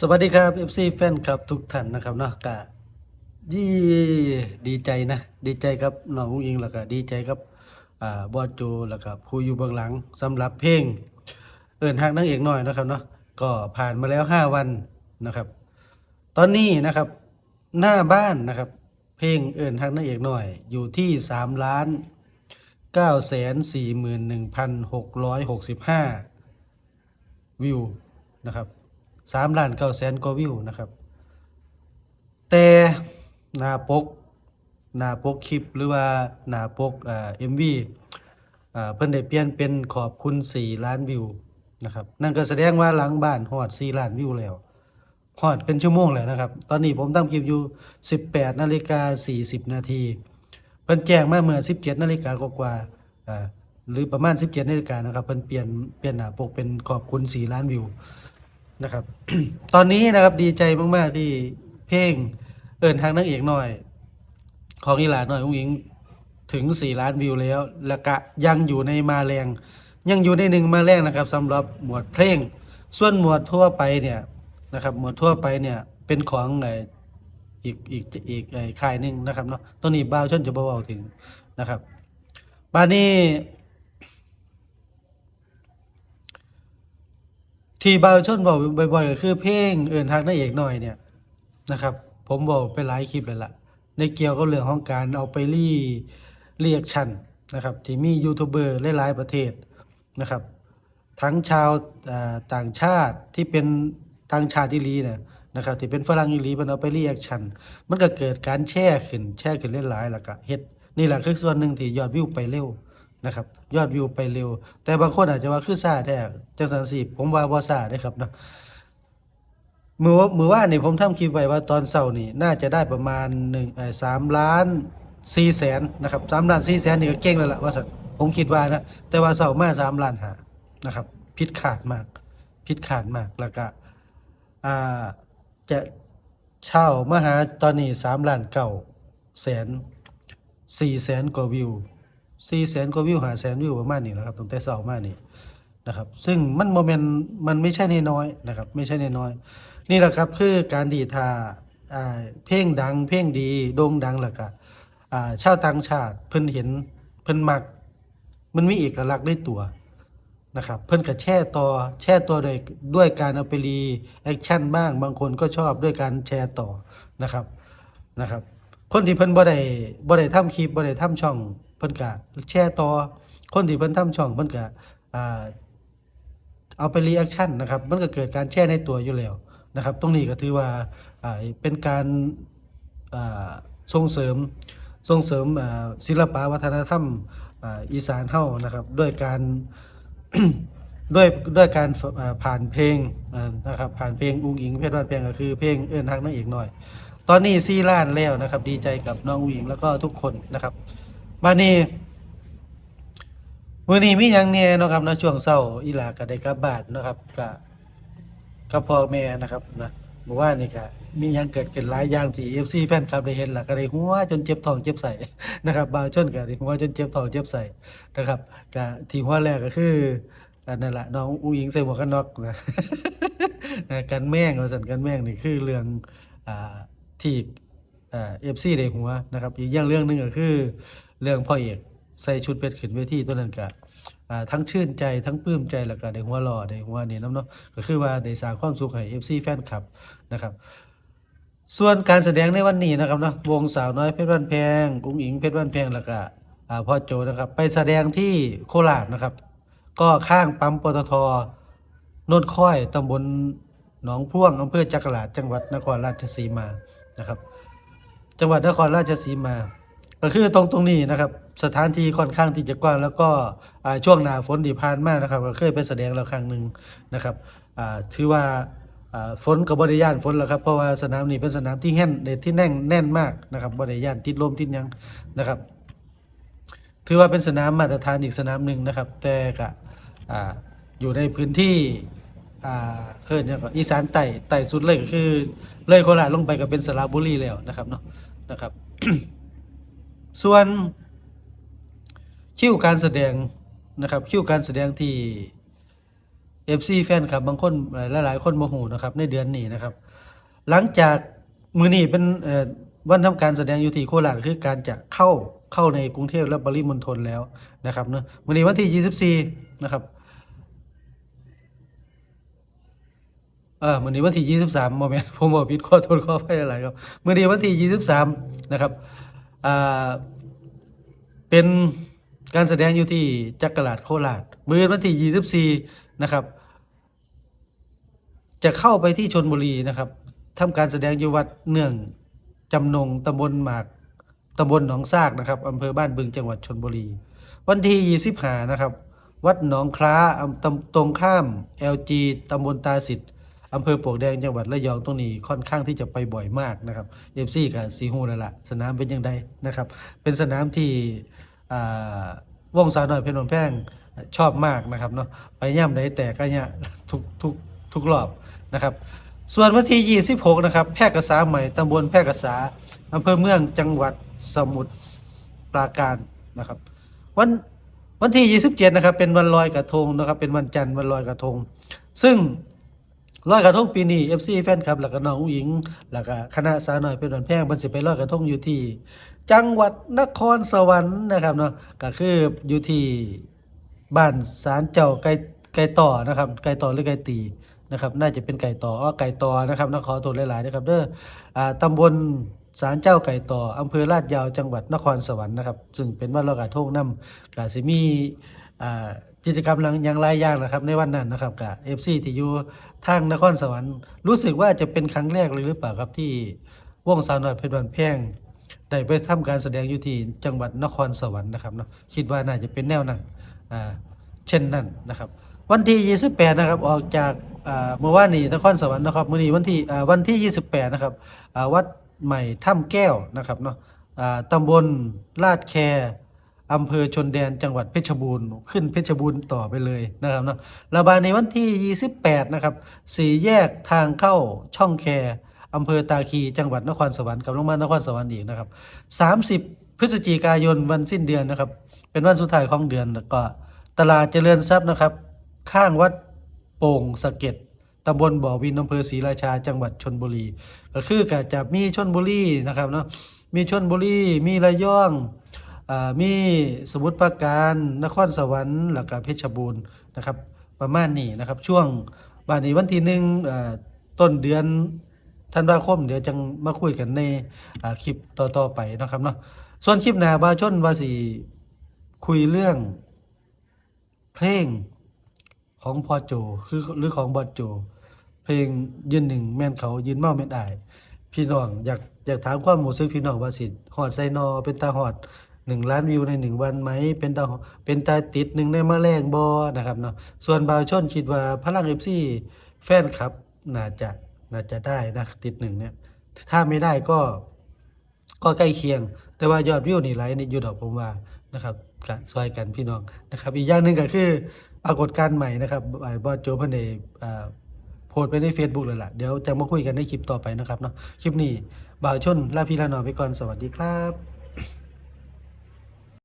สวัสดีครับ FC แฟนครับทุกท่านนะครับเนาะกะยี่ดีใจนะดีใจครับน้องอุ้งอิงแล้วก็ดีใจครับอ่าบอสโจแล้วก็ผู้อยู่เบื้องหลังสำหรับเพลง เอิญฮักนางเอกหน่อยนะครับเนาะก็ผ่านมาแล้ว 5 วันนะครับ ตอนนี้นะครับหน้าบ้านนะครับ เพลงเอิญฮักนางเอกหน่อย อยู่ที่3ล้าน9แสน41,665 วิวนะครับ สามล้านเก้าแสนกว่าวิวนะครับ แต่หน้าปกหน้าปกคลิปหรือว่าหน้าปกอ่าเอ็มวีอ่าเพิ่นได้เปลี่ยนเป็นขอบคุณสี่ล้านวิวนะครับนั่นก็แสดงว่าหลังบ้านฮอดสี่ล้านวิวแล้วฮอดเป็นชั่วโมงแล้วนะครับ ตอนนี้ผมทำคลิปอยู่ 18นาฬิกา40 นาทีเพิ่นแจ้งมาเมื่อ 17นาฬิกากว่าอ่าหรือประมาณ 17นาฬิกานะครับเพิ่นเปลี่ยนเปลี่ยนหน้าปกเป็นขอบคุณ 4 ล้านวิว นะครับ ตอนนี้นะครับดีใจมากๆที่เพลงเอิญทางนางเอกหน่อย ของอีหลาหน่อยอุ้งอิงถึง 4 ล้านวิวแล้ว แล้วก็ยังอยู่ในมาแรง ยังอยู่ในหนึ่งมาแรงนะครับสำหรับหมวดเพลง ส่วนหมวดทั่วไปเนี่ยนะครับ หมวดทั่วไปเนี่ยเป็นของไออีกอีกอีกไอค่ายหนึ่งนะครับเนาะตัวนี้บ่าวชนจะบ่เว้าถึงนะครับบาดนี้ ที่บาวชนบอกบ่อยๆก็คือเพลงเอินทักนางเอกหน่อยเนี่ยนะครับ ผมบอกไปหลายคลิปเลยล่ะ ในเกี่ยวกับเรื่องของการเอาไปรีเรียกชันนะครับ ที่มียูทูบเบอร์หลายๆประเทศนะครับ ทั้งชาวต่างชาติที่เป็นทางชาติอีหลีเนี่ยนะครับที่เป็นฝรั่งอีหลีมันเอาไปรีแอคชั่นมันก็เกิดการแช่ขึ้นแช่ขึ้นเล่นหลายแล้วก็เฮ็ดนี่แหละคือส่วนหนึ่งที่ยอดวิวไปเร็ว นะครับยอดวิวไปเร็ว แต่บางคนอาจจะว่าคือซาแท้จังสันสิผมว่าบ่ซาเด้ครับเนาะมือว่ามือว่านี่ผมทำคลิปไว้ว่าตอนเช้านี่น่าจะได้ประมาณ1เอ่อ3ล้าน4แสนนะครับ3ล้าน4แสนนี่ก็เก่งแล้วล่ะว่าซั่นผมคิดว่านะแต่ว่าเช้ามา3ล้านหานะครับพิษขาดมากพิษขาดมากแล้วก็จะเช่ามาหาตอนนี้สามล้านเก้าแสนสี่แสนกว่าวิว สี่แสนกว่าวิวหาแสนวิวประมาณนี้นะครับตั้งแต่เช้ามานี่นะครับ ซึ่งมันโมเมนต์มันไม่ใช่นน้อยนะครับ ไม่ใช่นน้อย นี่แหละครับคือการดีทาอ่าเพลงดัง เพลงดีโด่งดังแล้วก็อ่าชาวต่างชาติเพิ่นเห็นเพิ่นมัก มันมีเอกลักษณ์ในตัวนะครับ เพิ่นก็แช่ต่อแช่ตัวด้วยด้วยการเอาไปรีแอคชั่นบ้างบางคนก็ชอบด้วยการแชร์ต่อนะครับนะครับ คนที่เพิ่นบ่ได้บ่ได้ทำคลิปบ่ได้ทำช่อง เพิ่นก็แชร์ต่อคนที่เพิ่นทำช่องเพิ่นก็เอาไปรีแอคชั่นนะครับ มันก็เกิดการแชร์ในตัวอยู่แล้วนะครับ ตรงนี้ก็ถือว่าเป็นการส่งเสริมส่งเสริมศิลปะวัฒนธรรมอีสานเฮานะครับ ด้วยการด้วยด้วยการผ่านเพลงนะครับผ่านเพลงอุ้งอิงเพชรบ้านเพลงก็คือเพลงเอื้อนฮักนางเอกหน่อย ตอนนี้ซี่ล้านแล้วนะครับ ดีใจกับน้องอุ้งอิงแล้วก็ทุกคนนะครับ บ้านนี้มื้อนี้มีหยังแหน่เนาะครับเนาะช่วงเช้าอีหลาก็ได้กลับบ้านเนาะครับก็กับพ่อแม่นะครับนะเมื่อวานนี่ก็มีหยังเกิดขึ้นหลายอย่างที่ FC แฟนคลับได้เห็นล้วก็ได้หัวจนเจ็บท้องเจ็บไส้ นะครับบางชนก็ได้หัวจนเจ็บท้องเจ็บไส้นะครับก็ที่หัวแรกก็คืออันนั่นแหละน้องอุ้งอิงใส่หมวกกันน็อกนะ นะกันแม่งว่าสันกันแม่งนี่คือเรื่องอ่าที่อ่าเอฟซีได้หัวนะครับ อีกอย่างเรื่องหนึงก็คือ เรื่องพ่อเอกใส่ชุดเป็ดขึ้นเวทีตัวนั้นก็ทั้งชื่นใจทั้งปลื้มใจแล้วก็ได้หัวหล่อได้หัวนี่น้ำเนาะก็คือว่าได้สร้างความสุขให้ FC แฟนคลับนะครับ ส่วนการแสดงในวันนี้นะครับเนาะวงสาวน้อยเพชรบ้านแพงกุ้งอิงเพชรบ้านแพงแล้วก็พ่อโจนะครับไปแสดงที่โคราชนะครับ ก็ข้างปั๊มปตทโนนค่อยตำบลหนองพ่วงอำเภอจักราชจังหวัดนครราชสีมานะครับ จังหวัดนครราชสีมา ก็คือตรงตรงนี้นะครับ สถานที่ค่อนข้างที่จะกว้างแล้วก็ช่วงหนาฝนที่ผ่านมากนะครับ ก็เคยไปแสดงแล้วครั้งหนึ่งนะครับถือว่าฝนกับบริยานฝนแล้วครับเพราะว่าสนามนี้เป็นสนามที่แน่นที่แน่นแน่นมากนะครับบริยานติดลมติดยังนะครับ ถือว่าเป็นสนามมาตรฐานอีกสนามหนึ่งนะครับ แต่ก็อยู่ในพื้นที่เคยเนี่ยงก็อีสานใต้ใต้สุดเลยก็คือ เลยโคราชลงไปก็เป็นสระบุรีแล้วนะครับเนาะนะครับ ส่วนคิวการแสดงนะครับคิวการแสดงที่ FC แฟนครับบางคนหลายๆคนโมโหนะครับ ในเดือนนี้นะครับ หลังจากมือนี้เป็นวันทำการแสดงอยู่ที่โคราชคือการจะเข้าเข้าในกรุงเทพและปริมณฑลแล้วนะครับเนอะมือนี้วันที่ 24 นะครับเออมือนี้วันที่ 23โมเมนต์ผมบอกผิดขอโทษขออภัยหลายครับมือนี้วันที่ 23 นะครับ เป็นการแสดงอยู่ที่จักรลาชโคราชมือวันที่ 24 นะครับ จะเข้าไปที่ชนบุรีนะครับทำการแสดงอยู่วัดเนื่องจำนงตำบลหมากตำบลหนองซากนะครับอำเภอบ้านบึงจังหวัดชนบุรี วันที่ 25 นะครับ วัดหนองคล้าตำตรงข้าม LG ตำบลตาสิทธิ์ อำเภอปลวกแดงจังหวัดระยองตรงนี้ค่อนข้างที่จะไปบ่อยมากนะครับเอฟซีกับซีฮูนั่นแหละสนามเป็นยังไงนะครับ เป็นสนามที่อ่าวงสาวน้อยเพนนแพงชอบมากนะครับเนาะไปย่ำใดแต่ก็เนี่ยทุกทุกทุกรอบนะครับ ส่วนวันที่26นะครับแพร่กษาใหม่ตำบลแพร่กษาอำเภอเมืองจังหวัดสมุทรปราการนะครับวันวันที่ 27 นะครับ เป็นวันลอยกระทงนะครับ เป็นวันจันทร์วันลอยกระทง ซึ่ง ลอยกระทงปีนี้ FC แฟนคลับแล้วก็น้องอุ้งอิงแล้วก็คณะสาวน้อยเป็นวันแพงมันสิไปลอยกระทงอยู่ที่ จังหวัดนครสวรรค์นะครับเนาะก็คืออยู่ที่บ้านศาลเจ้าไก่ไก่ต่อนะครับไก่ต่อหรือไก่ตีนะครับ น่าจะเป็นไก่ต่ออ้อไก่ต่อนะครับนะขอตัวหลายๆนะครับเด้ออ่าตำบลศาลเจ้าไก่ต่ออำเภอลาดยาวจังหวัดนครสวรรค์นะครับ ซึ่งเป็นวันลอยกระทงน้ำกาสิมีอ่า กิจกรรมหลังอย่างหลายอย่างนะครับ ในวันนั้นนะครับกับ FC ที่อยู่ทางนครสวรรค์รู้สึกว่าจะเป็นครั้งแรกเลยหรือเปล่าครับที่วงสาวน้อยเพชรบันแพงได้ไปทำการแสดงอยู่ที่จังหวัดนครสวรรค์นะครับเนาะคิดว่าน่าจะเป็นแนวนั้นอ่าเช่นนั้นนะครับ วันที่ 28 นะครับออกจากเมื่อวานนี้นครสวรรค์นะครับมื้อนี้วันที่อ่าวันที่ 28 นะครับวัดใหม่ถ้ำแก้วนะครับเนาะตำบลลาดแค อำเภอชนแดนจังหวัดเพชรบูรณ์ขึ้นเพชรบูรณ์ต่อไปเลยนะครับเนาะระบายในวันที่ 28 นะครับสี่แยกทางเข้าช่องแคอำเภอตาคีจังหวัดนครสวรรค์กับลงมานครสวรรค์อีกนะครับ30 พฤศจิกายนวันสิ้นเดือนนะครับ เป็นวันสุดท้ายของเดือนแล้วก็ตลาดเจริญทรัพย์นะครับ ข้างวัดโป่งสะเก็ดตำบลบ่อวินอำเภอศรีราชาจังหวัดชนบุรี ก็คือก็จะมีชนบุรีนะครับเนาะมีชนบุรีมีระยอง มีสมุทรปราการนครสวรรค์แล้วก็เพชรบูรณ์นะครับ ประมาณนี้นะครับ ช่วงบานนี้วันที่หนึ่งต้นเดือนธันวาคมเดี๋ยวจังมาคุยกันในคลิปต่อๆไปนะครับเนาะส่วนคลิปหน้าบาชนวาสิคุยเรื่องเพลงของพอโจคือหรือของบอดโจ เพลงยืนหนึ่งแม่นเขายืนเมาแม่นอาย พี่น้องอยากอยากถามความรู้สึกพี่น้องว่าสิฮอดไซนอเป็นตาฮอด หนึ่งล้านวิวในหนึ่งวันไหม เป็นตาเป็นตาติดหนึ่งในแมลงบอนะครับเนาะส่วนบาวชนคิดว่าพลังเอฟซีแฟนคลับน่าจะน่าจะได้นะติดหนึ่งเนี่ยถ้าไม่ได้ก็ก็ใกล้เคียง แต่ว่ายอดวิวนี่ไลน์นี่ยู่ดอกผมว่านะครับกะซอยกันพี่น้องนะครับ อีกอย่างหนึ่งก็คือปรากฏการณ์ใหม่นะครับอ่าบอสโจพันเดโพสไปใน Facebook เลยล่ะ เดี๋ยวจะมาคุยกันในคลิปต่อไปนะครับเนาะคลิปนี้บ่าวชนลาพี่ลาหนอไปก่อนสวัสดีครับ